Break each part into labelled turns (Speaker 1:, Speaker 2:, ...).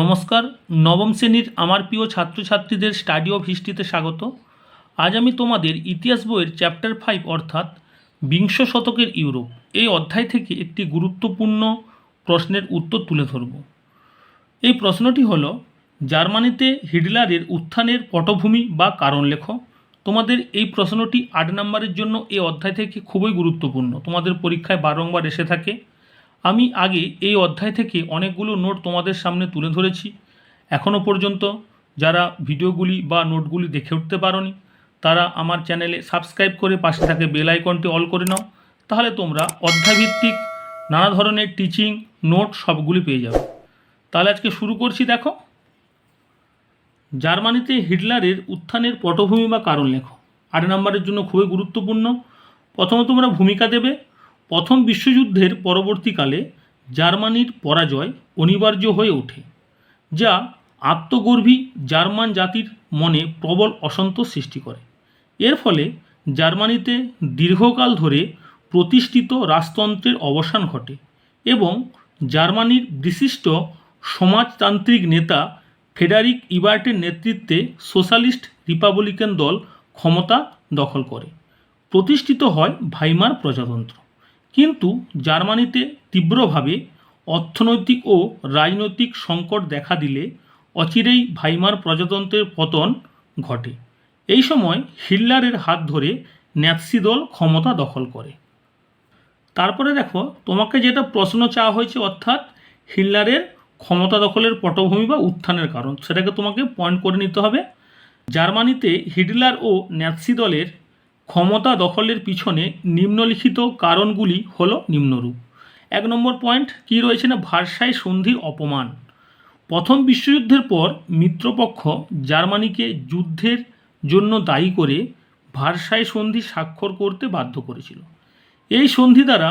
Speaker 1: নমস্কার, নবম শ্রেণির আমার প্রিয় ছাত্রছাত্রীদের স্টাডি অফ হিস্ট্রিতে স্বাগত। আজ আমি তোমাদের ইতিহাস বইয়ের চ্যাপ্টার ফাইভ অর্থাৎ বিংশ শতকের ইউরোপ এই অধ্যায় থেকে একটি গুরুত্বপূর্ণ প্রশ্নের উত্তর তুলে ধরব। এই প্রশ্নটি হলো, জার্মানিতে হিটলারের উত্থানের পটভূমি বা কারণ লেখ। তোমাদের এই প্রশ্নটি আট নম্বরের জন্য এই অধ্যায় থেকে খুবই গুরুত্বপূর্ণ। তোমাদের পরীক্ষায় বারংবার এসে থাকে। আমি আগে এই অধ্যায় থেকে অনেকগুলো নোট তোমাদের সামনে তুলে ধরেছি। এখনও পর্যন্ত যারা ভিডিওগুলি বা নোটগুলি দেখে উঠতে পারোনি, তারা আমার চ্যানেলে সাবস্ক্রাইব করে পাশে থাকে বেল আইকনটি অল করে নাও, তাহলে তোমরা অধ্যায়ভিত্তিক নানা ধরনের টিচিং নোট সবগুলি পেয়ে যাবে। তাহলে আজকে শুরু করছি দেখো। জার্মানিতে হিটলারের উত্থানের পটভূমি বা কারণ লেখো। আট নম্বরের জন্য খুবই গুরুত্বপূর্ণ। প্রথমে তোমরা ভূমিকা দেবে প্রথম বিশ্বযুদ্ধের পরবর্তীকালে জার্মানির পরাজয় অনিবার্য হয়ে ওঠে, যা আত্মগর্ভী জার্মান জাতির মনে প্রবল অসন্তোষ সৃষ্টি করে। এর ফলে জার্মানিতে দীর্ঘকাল ধরে প্রতিষ্ঠিত রাজতন্ত্রের অবসান ঘটে এবং জার্মানির বিশিষ্ট সমাজতান্ত্রিক নেতা ফেডারিক ইবার্টের নেতৃত্বে সোশ্যালিস্ট রিপাবলিকান দল ক্ষমতা দখল করে। প্রতিষ্ঠিত হয় ভাইমার প্রজাতন্ত্র। কিন্তু জার্মানিতে তীব্রভাবে অর্থনৈতিক ও রাজনৈতিক সংকট দেখা দিলে অচিরেই ভাইমার প্রজাতন্ত্রের পতন ঘটে। এই সময় হিটলারের হাত ধরে ন্যাৎসি দল ক্ষমতা দখল করে। তারপরে দেখো, তোমাকে যেটা প্রশ্ন চাওয়া হয়েছে অর্থাৎ হিটলারের ক্ষমতা দখলের পটভূমি বা উত্থানের কারণ, সেটাকে তোমাকে পয়েন্ট করে নিতে হবে। জার্মানিতে হিটলার ও ন্যাৎসি দলের ক্ষমতা দখলের পিছনে নিম্নলিখিত কারণগুলি হলো নিম্নরূপ। এক নম্বর পয়েন্ট কী রয়েছে না? ভারসাই সন্ধির অপমান। প্রথম বিশ্বযুদ্ধের পর মিত্রপক্ষ জার্মানিকে যুদ্ধের জন্য দায়ী করে ভারসাই সন্ধি স্বাক্ষর করতে বাধ্য করেছিল। এই সন্ধি দ্বারা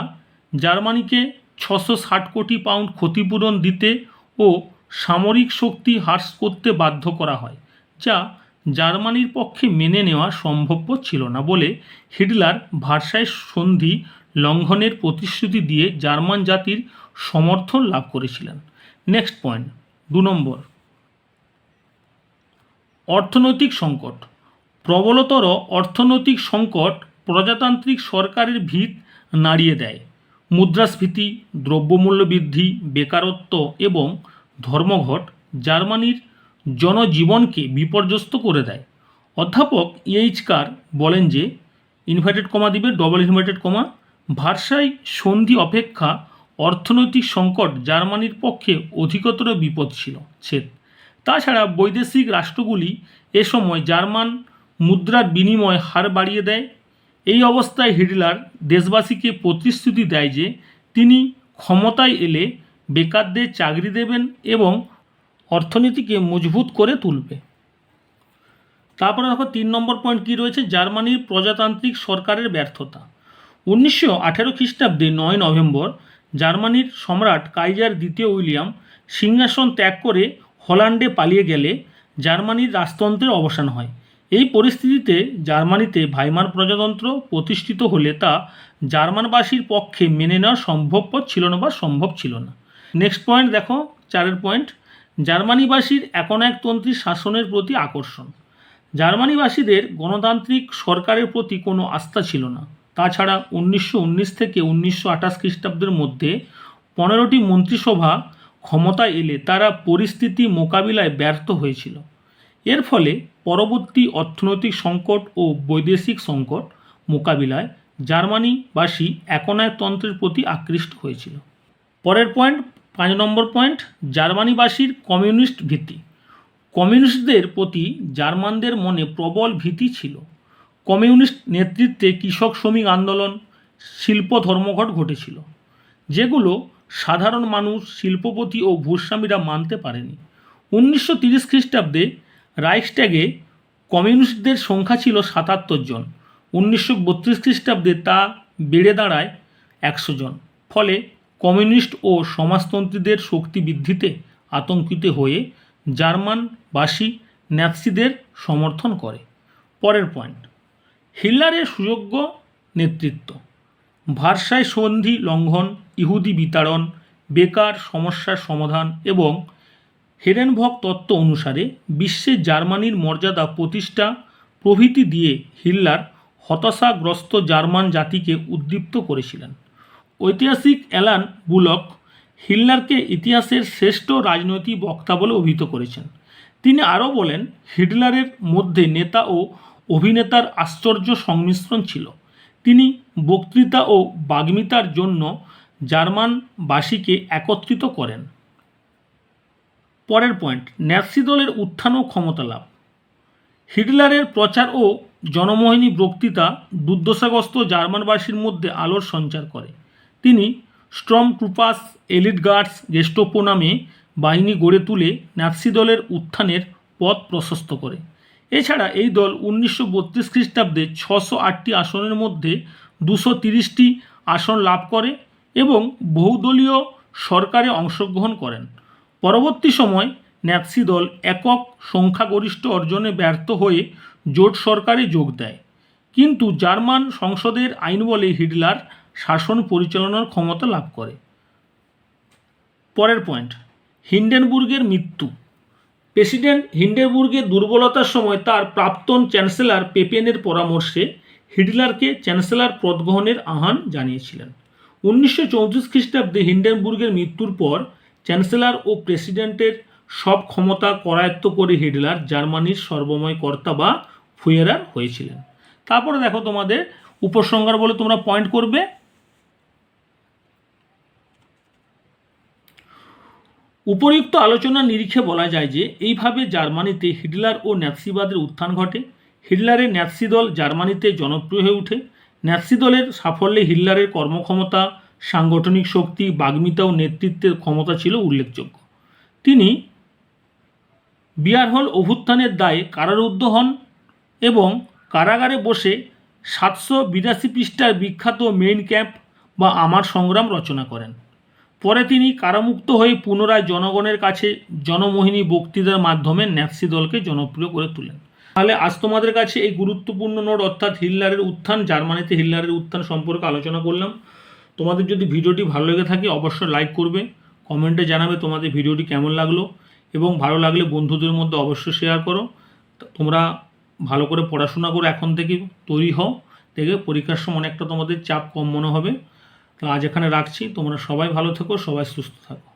Speaker 1: জার্মানিকে ছশো ষাট কোটি পাউন্ড ক্ষতিপূরণ দিতে ও সামরিক শক্তি হ্রাস করতে বাধ্য করা হয়, যা জার্মানির পক্ষে মেনে নেওয়া সম্ভবপর ছিল না বলে হিটলার ভারসাই সন্ধি লঙ্ঘনের প্রতিশ্রুতি দিয়ে জার্মান জাতির সমর্থন লাভ করেছিলেন। নেক্সট পয়েন্ট, দু নম্বর। অর্থনৈতিক সংকট। প্রবলতর অর্থনৈতিক সংকট প্রজাতান্ত্রিক সরকারের ভিত নাড়িয়ে দেয়। মুদ্রাস্ফীতি, দ্রব্যমূল্য বৃদ্ধি, বেকারত্ব এবং ধর্মঘট জার্মানির জনজীবনকে বিপর্যস্ত করে দেয়। অধ্যাপক এইচ কার বলেন যে ইনভার্টেড কমা দিবে ডবল ইনভার্টেড কমা ভারসাই সন্ধি অপেক্ষা অর্থনৈতিক সংকট জার্মানির পক্ষে অধিকতর বিপদ ছিল ছেদ। তাছাড়া বৈদেশিক রাষ্ট্রগুলি এ সময় জার্মান মুদ্রার বিনিময় হার বাড়িয়ে দেয়। এই অবস্থায় হিটলার দেশবাসীকে প্রতিশ্রুতি দেয় যে, তিনি ক্ষমতায় এলে বেকারদের চাকরি দেবেন এবং অর্থনীতিকে মজবুত করে তুলবে। তারপরে দেখো তিন নম্বর পয়েন্ট কী রয়েছে? জার্মানির প্রজাতান্ত্রিক সরকারের ব্যর্থতা। উনিশশো আঠেরো খ্রিস্টাব্দে নয় নভেম্বর জার্মানির সম্রাট কাইজার দ্বিতীয় উইলিয়াম সিংহাসন ত্যাগ করে হল্যান্ডে পালিয়ে গেলে জার্মানির রাজতন্ত্রের অবসান হয়। এই পরিস্থিতিতে জার্মানিতে ভাইমার প্রজাতন্ত্র প্রতিষ্ঠিত হলে তা জার্মানবাসীর পক্ষে মেনে নেওয়া সম্ভবপর ছিল না বা সম্ভব ছিল না। নেক্সট পয়েন্ট দেখো, চারের পয়েন্ট জার্মানিবাসীর এখন এক তন্ত্রী শাসনের প্রতি আকর্ষণ। জার্মানিবাসীদের গণতান্ত্রিক সরকারের প্রতি কোনো আস্থা ছিল না। তাছাড়া উনিশশো উনিশ থেকে উনিশশো আঠাশ খ্রিস্টাব্দের মধ্যে পনেরোটি মন্ত্রিসভা ক্ষমতায় এলে তারা পরিস্থিতি মোকাবিলায় ব্যর্থ হয়েছিল। এর ফলে পরবর্তী অর্থনৈতিক সংকট ও বৈদেশিক সংকট মোকাবিলায় জার্মানিবাসী একনায়কতন্ত্রের প্রতি আকৃষ্ট হয়েছিল। পরের পয়েন্ট পাঁচ নম্বর পয়েন্ট জার্মানিবাসীর কমিউনিস্ট ভীতি। কমিউনিস্টদের প্রতি জার্মানদের মনে প্রবল ভীতি ছিল। কমিউনিস্ট নেতৃত্বে কৃষক শ্রমিক আন্দোলন, শিল্প ধর্মঘট ঘটেছিল। যেগুলো সাধারণ মানুষ, শিল্পপতি ও ভূস্বামীরা মানতে পারেনি। উনিশশো তিরিশ খ্রিস্টাব্দে রাইক্সট্যাগে কমিউনিস্টদের সংখ্যা ছিল সাতাত্তর জন। উনিশশো বত্রিশ খ্রিস্টাব্দে তা বেড়ে দাঁড়ায় একশো জন। ফলে কমিউনিস্ট ও সমাজতন্ত্রীদের শক্তি বৃদ্ধিতে আতঙ্কিত হয়ে জার্মানবাসী ন্যাৎসিদের সমর্থন করে। পরের পয়েন্ট, হিটলারের সুযোগ্য নেতৃত্ব। ভারসায় সন্ধি লঙ্ঘন, ইহুদি বিতাড়ন, বেকার সমস্যার সমাধান এবং হেরেনভক তত্ত্ব অনুসারে বিশ্বে জার্মানির মর্যাদা প্রতিষ্ঠা প্রভৃতি দিয়ে হিটলার হতাশাগ্রস্ত জার্মান জাতিকে উদ্দীপ্ত করেছিলেন। ঐতিহাসিক অ্যালান বুলক হিটলারকে ইতিহাসের শ্রেষ্ঠ রাজনৈতিক বক্তা বলে অভিহিত করেছেন। তিনি আরও বলেন, হিটলারের মধ্যে নেতা ও অভিনেতার আশ্চর্য সংমিশ্রণ ছিল। তিনি বক্তৃতা ও বাগ্মিতার জন্য জার্মানবাসীকে একত্রিত করেন। পরের পয়েন্ট ন্যাৎসি দলের উত্থান ও ক্ষমতা লাভ। হিটলারের প্রচার ও জনমোহিনী বক্তৃতা দুর্দশাগ্রস্ত জার্মানবাসীর মধ্যে আলোর সঞ্চার করে। তিনি storm troopers elite guards Gestapo নামে বাহিনী গড়ে তুলে ন্যাৎসি দলের উত্থানের পথ প্রশস্ত করে। এছাড়া এই দল উনিশশো বত্রিশ খ্রিস্টাব্দে ছশো আটটি আসনের মধ্যে দুশো তিরিশটি আসন লাভ করে এবং বহুদলীয় সরকারে অংশগ্রহণ করেন। পরবর্তী সময় ন্যাৎসি দল একক সংখ্যাগরিষ্ঠ অর্জনে ব্যর্থ হয়ে জোট সরকারে যোগ দেয়। কিন্তু জার্মান সংসদের আইন বলে হিটলার শাসন পরিচালনার ক্ষমতা লাভ করে। পরের পয়েন্ট হিন্ডেনবুর্গের মৃত্যু। প্রেসিডেন্ট হিন্ডেনবুর্গের দুর্বলতার সময় তার প্রাক্তন চ্যান্সেলর পেপেনের পরামর্শে হিটলারকে চ্যান্সেলর পদ গ্রহণের আহ্বান জানিয়েছিলেন। উনিশশো চৌত্রিশ খ্রিস্টাব্দে হিন্ডেনবুর্গের মৃত্যুর পর চ্যান্সেলর ও প্রেসিডেন্টের সব ক্ষমতা করায়ত্ত করে হিটলার জার্মানির সর্বময় কর্তা বা ফুয়েরার হয়েছিলেন। তারপরে দেখো তোমাদের উপসংহার বলে তোমরা পয়েন্ট করবে। উপরিউক্ত আলোচনার নিরিখে বলা যায় যে, এইভাবে জার্মানিতে হিটলার ও ন্যাৎসিবাদের উত্থান ঘটে। হিটলারের ন্যাৎসি দল জার্মানিতে জনপ্রিয় হয়ে ওঠে ন্যাৎসি দলের সাফল্যে হিটলারের কর্মক্ষমতা, সাংগঠনিক শক্তি, বাগ্মিতা ও নেতৃত্বের ক্ষমতা ছিল উল্লেখযোগ্য। তিনি বিয়ারহল অভ্যুত্থানের দায়ে কারারুদ্ধ হন এবং কারাগারে বসে সাতশো বিরাশি পৃষ্ঠার বিখ্যাত মেইন ক্যাম্প বা আমার সংগ্রাম রচনা করেন। পরে তিনি কারামুক্ত হয়ে পুনরায় জনগণের কাছে জনমোহিনী বক্তৃতার মাধ্যমে ন্যাৎসি দলকে জনপ্রিয় করে তোলেন। তাহলে আজ তোমাদের কাছে এই গুরুত্বপূর্ণ নোট অর্থাৎ হিটলারের উত্থান, জার্মানিতে হিটলারের উত্থান সম্পর্কে আলোচনা করলাম। তোমাদের যদি ভিডিওটি ভালো লেগে থাকে, অবশ্যই লাইক করবে কমেন্টে জানাবে তোমাদের ভিডিওটি কেমন লাগল এবং ভালো লাগলে বন্ধুদের মধ্যে অবশ্যই শেয়ার করো। তোমরা ভালো করে পড়াশোনা করো এখন থেকে তৈরি হও, দেখবে পরীক্ষার সময় অনেকটা তোমাদের চাপ কম মনে হবে। তো আজ এখানে রাখছি। তোমরা সবাই ভালো থেকো সবাই সুস্থ থাকো।